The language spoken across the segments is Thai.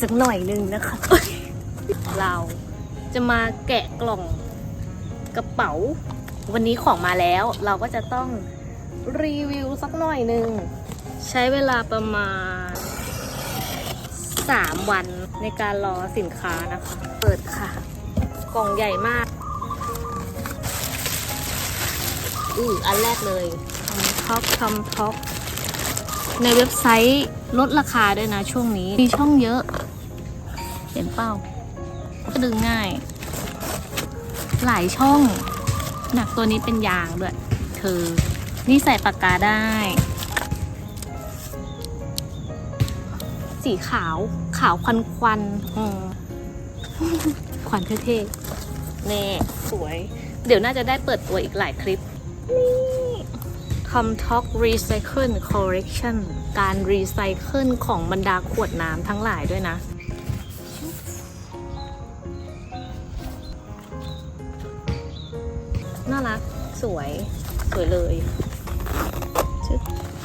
สักหน่อยหนึงนะคะ เราจะมาแกะกล่องกระเป๋า วันนี้ของมาแล้ว เราก็จะต้องรีวิวสักหน่อยหนึ่งใช้เวลาประมาณ 3 วันในการรอสินค้านะคะ เปิดค่ะ กล่องใหญ่มากอืออันแรกเลยทำท็อปทำท็อปในเว็บไซต์ลดราคาด้วยนะช่วงนี้ มีช่องเยอะ เห็นเป้าก็ดึงง่าย หลายช่อง หนักตัวนี้เป็นยางด้วย เธอ นี่ใส่ปากกาได้ สีขาว ขาวควันควันควันเท่ๆแน่สวย เดี๋ยวน่าจะได้เปิดตัวอีกหลายคลิป นี่ทำท็อกรีไซเคิลคอร์เรคชั่นการรีไซเคิลของบรรดาขวดน้ำทั้งหลายด้วยนะ น่ารักสวยสวยเลย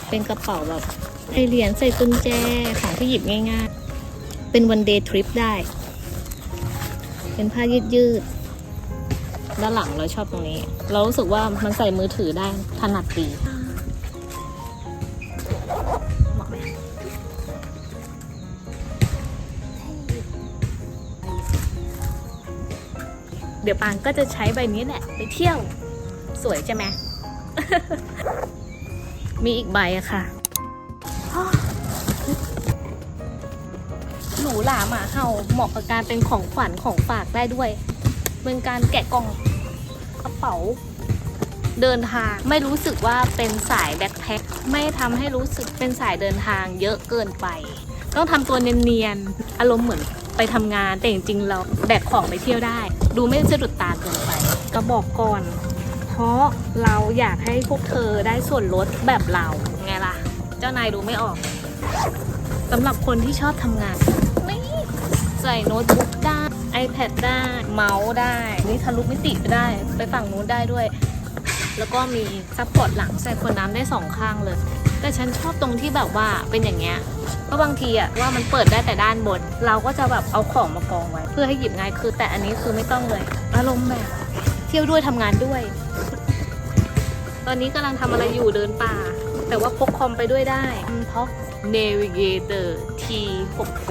เป็นกระเป๋าแบบไอเหรียญใส่กุญแจของที่หยิบง่ายๆ เป็นวันเดย์ทริปได้ เป็นผ้ายืดยืดๆด้านหลังเราชอบตรงนี้ เรารู้สึกว่ามันใส่มือถือได้ถนัดดี เดี๋ยวปางก็จะใช้ใบนี้แหละไปเที่ยว สวยใช่ไหม มีอีกใบอะค่ะหนูหลาหมาเห่าเหมาะกับการเป็นของขวัญของฝากได้ด้วย เป็นการแกะกล่องกระเป๋า เดินทางไม่รู้สึกว่าเป็นสายแบ็คแพ็คไม่ทำให้รู้สึกเป็นสายเดินทางเยอะเกินไป ต้องทำตัวเนียนๆอารมณ์เหมือน ไปทำงานแต่จริงๆเราแบกของไปเที่ยวได้ ดูไม่สะดุดตาเกินไปก็บอกก่อน เพราะเราอยากให้พวกเธอได้ส่วนลดแบบเราไงล่ะ เจ้านายดูไม่ออกสำหรับคนที่ชอบทำงานนี่ใส่โน้ตบุ๊กได้ iPad ได้ เมาส์ได้ นี่ทะลุมิติไปได้ ไปฝั่งนู้นได้ด้วย แล้วก็มีซัพพอร์ตหลังใส่ขวดน้ำได้สองข้างเลย แต่ฉันชอบตรงที่แบบว่าเป็นอย่างเงี้ยเพราะบางทีอะว่ามันเปิดได้แต่ด้านบน เราก็จะแบบเอาของมากองไว้ เพื่อให้หยิบง่ายคือ แต่อันนี้คือไม่ต้องเลยอารมณ์แบบเที่ยวด้วยทำงานด้วย ตอนนี้กำลังทำอะไรอยู่เดินป่า แต่ว่าพกคอมไปด้วยได้เพราะ Navigator T66